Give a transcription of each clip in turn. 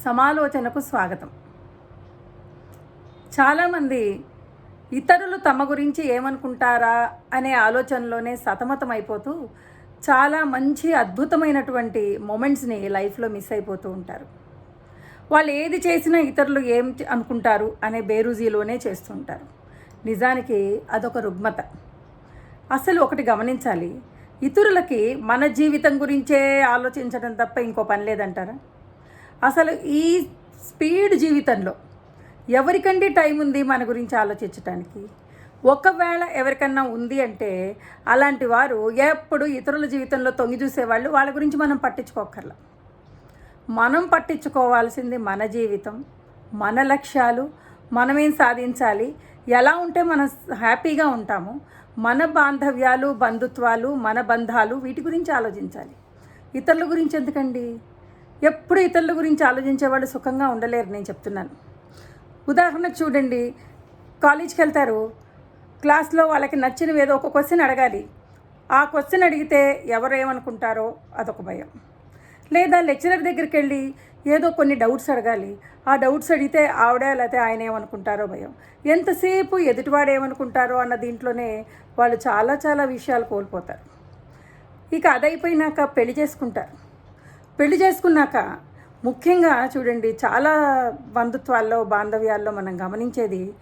సమాలోచనకు స్వాగతం. చాలామంది ఇతరులు తమ గురించి ఏమనుకుంటారా అనే ఆలోచనలోనే సతమతమైపోతూ చాలా మంచి అద్భుతమైనటువంటి మొమెంట్స్ని లైఫ్లో మిస్ అయిపోతూ ఉంటారు. వాళ్ళు ఏది చేసినా ఇతరులు ఏం అనుకుంటారు అనే బేరుజీలోనే చేస్తుంటారు నిజానికి అదొక రుగ్మత. అసలు ఒకటి గమనించాలి ఇతరులకి మన జీవితం గురించే ఆలోచించడం తప్ప ఇంకో పని లేదంటారా? అసలు ఈ స్పీడ్ జీవితంలో ఎవరికండి టైం ఉంది మన గురించి ఆలోచించడానికి ఒకవేళ ఎవరికన్నా ఉంది అంటే అలాంటి వారు ఎప్పుడు ఇతరుల జీవితంలో తొంగి చూసేవాళ్ళు వాళ్ళ గురించి మనం పట్టించుకోకర్లా మనం పట్టించుకోవాల్సింది మన జీవితం మన లక్ష్యాలు మనమేం సాధించాలి ఎలా ఉంటే మనం హ్యాపీగా ఉంటాము మన బాంధవ్యాలు బంధుత్వాలు మన బంధాలు వీటి గురించి ఆలోచించాలి. ఇతరుల గురించి ఎందుకండి? ఎప్పుడు ఇతరుల గురించి ఆలోచించే వాళ్ళు సుఖంగా ఉండలేరు నేను చెప్తున్నాను. ఉదాహరణ చూడండి. కాలేజీకి వెళ్తారు. క్లాస్లో వాళ్ళకి నచ్చినవి ఏదో ఒక క్వశ్చన్ అడగాలి. ఆ క్వశ్చన్ అడిగితే ఎవరు ఏమనుకుంటారో అదొక భయం. లేదా లెక్చరర్ దగ్గరికి వెళ్ళి ఏదో కొన్ని డౌట్స్ అడగాలి. ఆ డౌట్స్ అడిగితే ఆవిడ లేకపోతే ఆయన ఏమనుకుంటారో భయం. ఎంతసేపు ఎదుటివాడు ఏమనుకుంటారో అన్న దీంట్లోనే వాళ్ళు చాలా చాలా విషయాలు కోల్పోతారు. ఇక అదైపోయినాక పెళ్ళి చేసుకుంటారు. పెళ్ళి చేసుకున్నాక ముఖ్యంగా చూడండి చాలా బంధుత్వాల్లో బాంధవ్యాల్లో మనం గమనించేది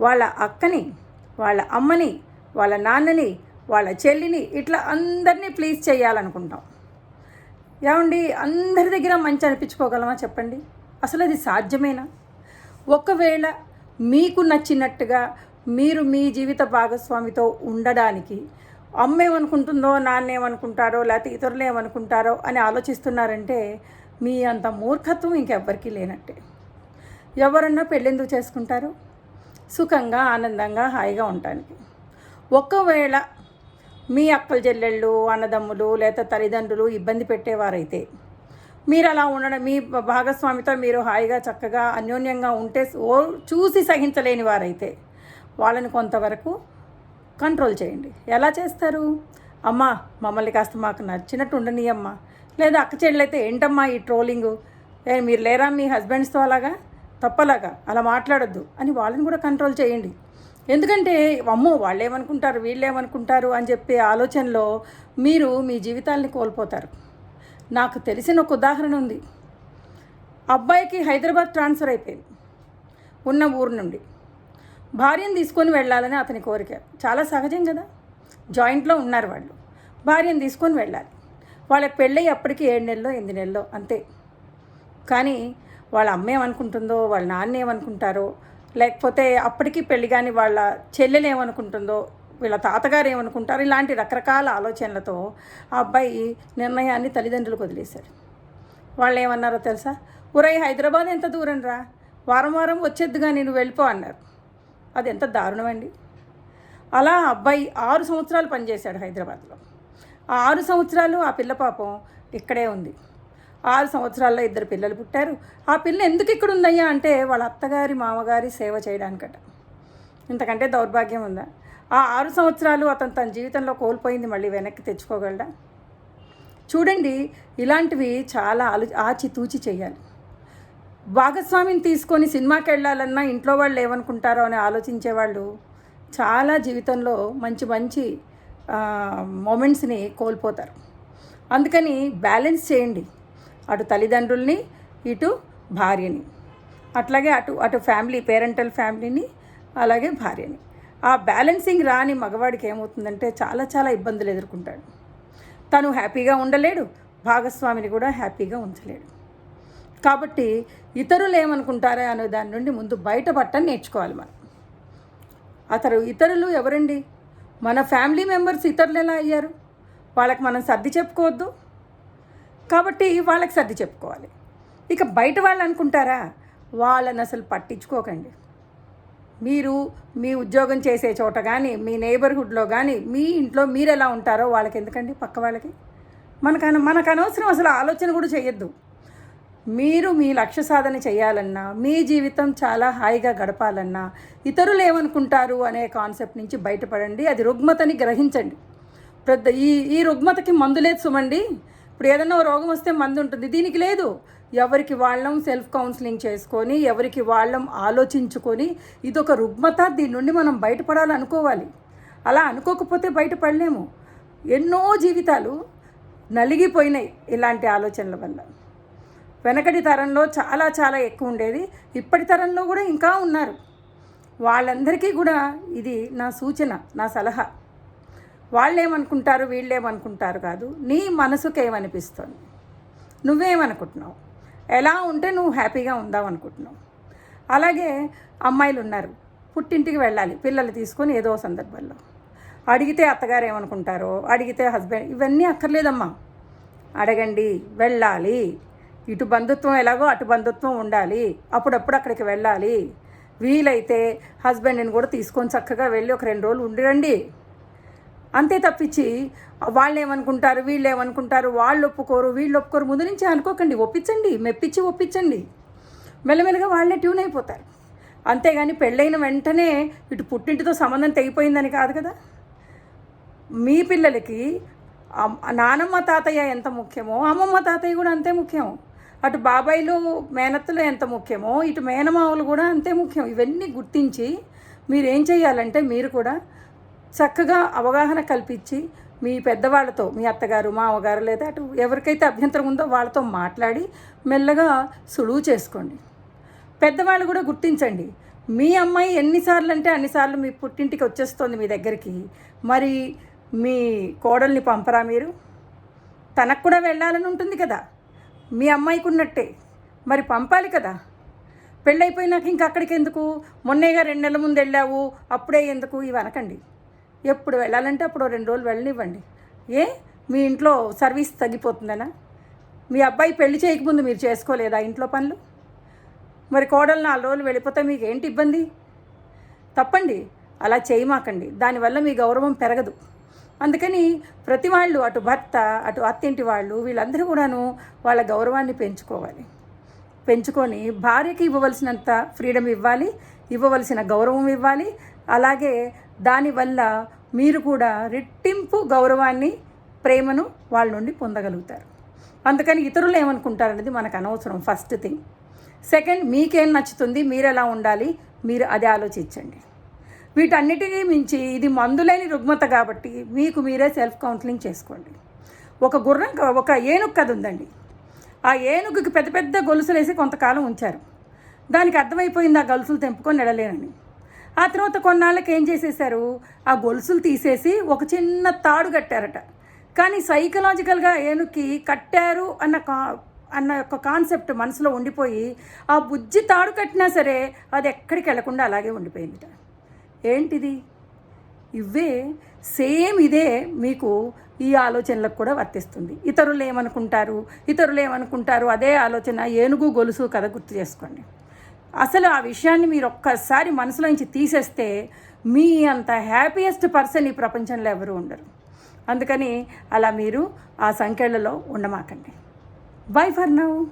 వాళ్ళ అక్కని వాళ్ళ అమ్మని వాళ్ళ నాన్నని వాళ్ళ చెల్లిని ఇట్లా అందరినీ ప్లీజ్ చేయాలనుకుంటాం. ఏమండి అందరి దగ్గర మంచి అనిపించుకోగలమా చెప్పండి? అసలు అది సాధ్యమేనా? ఒకవేళ మీకు నచ్చినట్టుగా మీరు మీ జీవిత భాగస్వామితో ఉండడానికి అమ్మ ఏమనుకుంటుందో నాన్న ఏమనుకుంటారో లేకపోతే ఇతరులు ఏమనుకుంటారో అని ఆలోచిస్తున్నారంటే మీ అంత మూర్ఖత్వం ఇంకెవ్వరికీ లేనట్టే. ఎవరన్నా పెళ్ళెందుకు చేసుకుంటారు? సుఖంగా ఆనందంగా హాయిగా ఉండటానికి. ఒకవేళ మీ అక్కల చెల్లెళ్ళు అన్నదమ్ములు లేదా తల్లిదండ్రులు ఇబ్బంది పెట్టేవారైతే మీరు అలా ఉండడం మీ భాగస్వామితో మీరు హాయిగా చక్కగా అన్యోన్యంగా ఉంటే ఓ చూసి సహించలేని వారైతే వాళ్ళని కొంతవరకు కంట్రోల్ చేయండి. ఎలా చేస్తారు? అమ్మా మమ్మల్ని కాస్త మాకు నచ్చినట్టు ఉండనియమ్మా లేదా అక్క చెల్లెలైతే ఏంటమ్మా ఈ ట్రోలింగు? ఏ మీరు లేరా మీ హస్బెండ్స్తో అలాగా? తప్పలాగా అలా మాట్లాడొద్దు అని వాళ్ళని కూడా కంట్రోల్ చేయండి. ఎందుకంటే అమ్మో వాళ్ళు ఏమనుకుంటారు వీళ్ళు ఏమనుకుంటారు అని చెప్పే ఆలోచనలో మీరు మీ జీవితాల్ని కోల్పోతారు. నాకు తెలిసిన ఒక ఉదాహరణ ఉంది. అబ్బాయికి హైదరాబాద్ ట్రాన్స్ఫర్ అయిపోయింది. ఉన్న ఊరు నుండి. భార్యను తీసుకొని వెళ్ళాలని అతని కోరిక. చాలా సహజం కదా? జాయింట్లో ఉన్నారు వాళ్ళు. భార్యను తీసుకొని వెళ్ళాలి. వాళ్ళ పెళ్ళి అప్పటికి ఏడు నెలలో ఎనిమిది నెలలో అంతే. కానీ వాళ్ళ అమ్మ ఏమనుకుంటుందో వాళ్ళ నాన్న ఏమనుకుంటారో లేకపోతే అప్పటికి పెళ్ళి కానీ వాళ్ళ చెల్లెలు ఏమనుకుంటుందో వీళ్ళ తాతగారు ఏమనుకుంటారు ఇలాంటి రకరకాల ఆలోచనలతో ఆ అబ్బాయి నిర్ణయాన్ని తల్లిదండ్రులకు వదిలేశారు. వాళ్ళు ఏమన్నారో తెలుసా? ఒరై హైదరాబాద్ ఎంత దూరం రా వారం వారం వచ్చేద్దుగా నేను వెళ్ళిపో అన్నారు. అది ఎంత దారుణం అండి అలా అబ్బాయి ఆరు సంవత్సరాలు పనిచేశాడు హైదరాబాద్లో. ఆ ఆరు సంవత్సరాలు ఆ పిల్ల పాపం ఇక్కడే ఉంది. ఆరు సంవత్సరాల్లో ఇద్దరు పిల్లలు పుట్టారు. ఆ పిల్ల ఎందుకు ఇక్కడ ఉందయ్యా అంటే వాళ్ళ అత్తగారి మామగారి సేవ చేయడానికట. ఇంతకంటే దౌర్భాగ్యం ఉందా? ఆ ఆరు సంవత్సరాలు అతను తన జీవితంలో కోల్పోయింది మళ్ళీ వెనక్కి తెచ్చుకోగలడా? చూడండి ఇలాంటివి చాలా ఆలు ఆచితూచి చేయాలి. భాగస్వామిని తీసుకొని సినిమాకి వెళ్ళాలన్నా ఇంట్లో వాళ్ళు ఏమనుకుంటారో అని ఆలోచించే వాళ్ళు చాలా జీవితంలో మంచి మంచి మూమెంట్స్ని కోల్పోతారు. అందుకని బ్యాలెన్స్ చేయండి. అటు తల్లిదండ్రుల్ని ఇటు భార్యని. అట్లాగే అటు అటు ఫ్యామిలీ పేరెంటల్ ఫ్యామిలీని అలాగే భార్యని. ఆ బ్యాలెన్సింగ్ రాని మగవాడికి ఏమవుతుందంటే చాలా చాలా ఇబ్బందులు ఎదుర్కొంటాడు. తను హ్యాపీగా ఉండలేడు భాగస్వామిని కూడా హ్యాపీగా ఉంచలేడు. కాబట్టి ఇతరులు ఏమనుకుంటారా అనే దాని నుండి ముందు బయటపడటం నేర్చుకోవాలి మనం. అతను ఇతరులు ఎవరండి? మన ఫ్యామిలీ మెంబర్స్ ఇతరులు ఎలా అయ్యారు? వాళ్ళకి మనం సర్ది చెప్పుకోవద్దు. కాబట్టి వాళ్ళకి సర్ది చెప్పుకోవాలి. ఇక బయట వాళ్ళు అనుకుంటారా? వాళ్ళని అసలు పట్టించుకోకండి. మీరు మీ ఉద్యోగం చేసే చోట కానీ మీ నైబర్హుడ్లో కానీ మీ ఇంట్లో మీరు ఎలా ఉంటారో వాళ్ళకి ఎందుకండి పక్క వాళ్ళకి? మనకు మనకు అనవసరం అసలు ఆలోచన కూడా చేయొద్దు. మీరు మీ లక్ష్య సాధన చేయాలన్నా మీ జీవితం చాలా హాయిగా గడపాలన్నా ఇతరులు ఏమనుకుంటారు అనే కాన్సెప్ట్ నుంచి బయటపడండి. అది రుగ్మతని గ్రహించండి. పెద్ద ఈ ఈ రుగ్మతకి మందు లేదు సుమండి. ఇప్పుడు ఏదైనా ఓ రోగం వస్తే మందు ఉంటుంది. దీనికి లేదు. ఎవరికి వాళ్ళం సెల్ఫ్ కౌన్సిలింగ్ చేసుకొని ఎవరికి వాళ్ళం ఆలోచించుకొని ఇదొక రుగ్మత. దీని నుండి మనం బయటపడాలనుకోవాలి. అలా అనుకోకపోతే బయటపడలేము. ఎన్నో జీవితాలు నలిగిపోయినాయి ఇలాంటి ఆలోచనల వల్ల. వెనకటి తరంలో చాలా చాలా ఎక్కువ ఉండేది. ఇప్పటి తరంలో కూడా ఇంకా ఉన్నారు. వాళ్ళందరికీ కూడా ఇది నా సూచన నా సలహా. వాళ్ళేమనుకుంటారు వీళ్ళేమనుకుంటారు కాదు. నీ మనసుకేమనిపిస్తుంది? నువ్వేమనుకుంటున్నావు? ఎలా ఉంటే నువ్వు హ్యాపీగా ఉందావు అనుకుంటున్నావు? అలాగే అమ్మాయిలు ఉన్నారు పుట్టింటికి వెళ్ళాలి పిల్లలు తీసుకొని ఏదో సందర్భంలో. అడిగితే అత్తగారు ఏమనుకుంటారో అడిగితే హస్బెండ్ ఇవన్నీ అక్కర్లేదమ్మా. అడగండి వెళ్ళాలి. ఇటు బంధుత్వం ఎలాగో అటు బంధుత్వం ఉండాలి. అప్పుడప్పుడు అక్కడికి వెళ్ళాలి. వీలైతే హస్బెండ్ని కూడా తీసుకొని చక్కగా వెళ్ళి ఒక రెండు రోజులు ఉండిరండి. అంతే తప్పించి వాళ్ళు ఏమనుకుంటారు వీళ్ళు ఏమనుకుంటారు వాళ్ళు ఒప్పుకోరు వీళ్ళు ఒప్పుకోరు ముందు నుంచి అనుకోకండి. ఒప్పించండి మెప్పించి ఒప్పించండి. మెల్లమెల్లగా వాళ్ళే ట్యూన్ అయిపోతారు. అంతేగాని పెళ్ళైన వెంటనే ఇటు పుట్టింటితో సంబంధం తెగిపోయిందని కాదు కదా. మీ పిల్లలకి నానమ్మ తాతయ్య ఎంత ముఖ్యమో అమ్మమ్మ తాతయ్య కూడా అంతే ముఖ్యం. అటు బాబాయిలు మేనత్తలు ఎంత ముఖ్యమో ఇటు మేనమావులు కూడా అంతే ముఖ్యం. ఇవన్నీ గుర్తించి మీరు ఏం చేయాలంటే మీరు కూడా చక్కగా అవగాహన కల్పించి మీ పెద్దవాళ్ళతో మీ అత్తగారు మామగారు లేదా అటు ఎవరికైతే అభ్యంతరం ఉందో వాళ్ళతో మాట్లాడి మెల్లగా సులువు చేసుకోండి. పెద్దవాళ్ళు కూడా గుర్తించండి. మీ అమ్మాయి ఎన్నిసార్లు అంటే అన్నిసార్లు మీ పుట్టింటికి వచ్చేస్తుంది మీ దగ్గరికి. మరి మీ కోడల్ని పంపరా మీరు? తనకు కూడా వెళ్ళాలని ఉంటుంది కదా. మీ అమ్మాయికి ఉన్నట్టే మరి పంపాలి కదా. పెళ్ళైపోయినాక ఇంకా అక్కడికి ఎందుకు మొన్నేగా రెండు నెలల ముందు వెళ్ళావు అప్పుడే ఎందుకు? ఇవి అనకండి. ఎప్పుడు వెళ్ళాలంటే అప్పుడు రెండు రోజులు వెళ్ళనివ్వండి. ఏ? మీ ఇంట్లో సర్వీస్ తగ్గిపోతుందనా? మీ అబ్బాయి పెళ్ళి చేయకముందు మీరు చేసుకోలేదా ఇంట్లో పనులు? మరి కోడలు నాలుగు రోజులు వెళ్ళిపోతే మీకు ఏంటి ఇబ్బంది? తప్పండి. అలా చేయమాకండి. దానివల్ల మీ గౌరవం పెరగదు. అందుకని ప్రతి వాళ్ళు అటు భర్త అటు అత్తింటి వాళ్ళు వీళ్ళందరూ కూడాను వాళ్ళ గౌరవాన్ని పెంచుకోవాలి. పెంచుకొని భార్యకి ఇవ్వవలసినంత ఫ్రీడమ్ ఇవ్వాలి ఇవ్వవలసిన గౌరవం ఇవ్వాలి. అలాగే దానివల్ల మీరు కూడా రెట్టింపు గౌరవాన్ని ప్రేమను వాళ్ళ నుండి పొందగలుగుతారు. అందుకని ఇతరులు ఏమనుకుంటారనేది మనకు అనవసరం ఫస్ట్ థింగ్ సెకండ్ మీకేం నచ్చుతుంది మీరు ఎలా ఉండాలి మీరు అది ఆలోచించండి. వీటన్నిటినీ మించి ఇది మందులేని రుగ్మత కాబట్టి మీకు మీరే సెల్ఫ్ కౌన్సిలింగ్ చేసుకోండి. ఒక గుర్రం ఒక ఏనుగు కథ ఉందండి. ఆ ఏనుగుకి పెద్ద పెద్ద గొలుసులు వేసి కొంతకాలం ఉంచారు. దానికి అర్థమైపోయింది ఆ గొలుసులు తెంపుకొని నెడలేనని. ఆ తర్వాత కొన్నాళ్ళకి ఏం చేసేసారు ఆ గొలుసులు తీసేసి ఒక చిన్న తాడు కట్టారట. కానీ సైకలాజికల్గా ఏనుగుకి కట్టారు అన్న కా అన్న ఒక కాన్సెప్ట్ మనసులో ఉండిపోయి ఆ బుజ్జి తాడు కట్టినా సరే అది ఎక్కడికి వెళ్ళకుండా అలాగే ఉండిపోయిందిట. ఏంటిది? ఇవే సేమ్ ఇదే మీకు ఈ ఆలోచనలకు కూడా వర్తిస్తుంది. ఇతరులు ఏమనుకుంటారు? ఇతరులు ఏమనుకుంటారు? అదే ఆలోచన ఏనుగు గొలుసు కథ గుర్తు చేసుకోండి. అసలు ఆ విషయాన్ని మీరు ఒక్కసారి మనసులోంచి తీసేస్తే మీ అంత హ్యాపీయెస్ట్ పర్సన్ ఈ ప్రపంచంలో ఎవరు ఉండరు. అందుకని అలా మీరు ఆ సంఖ్యలలో ఉండమాకండి. Bye for now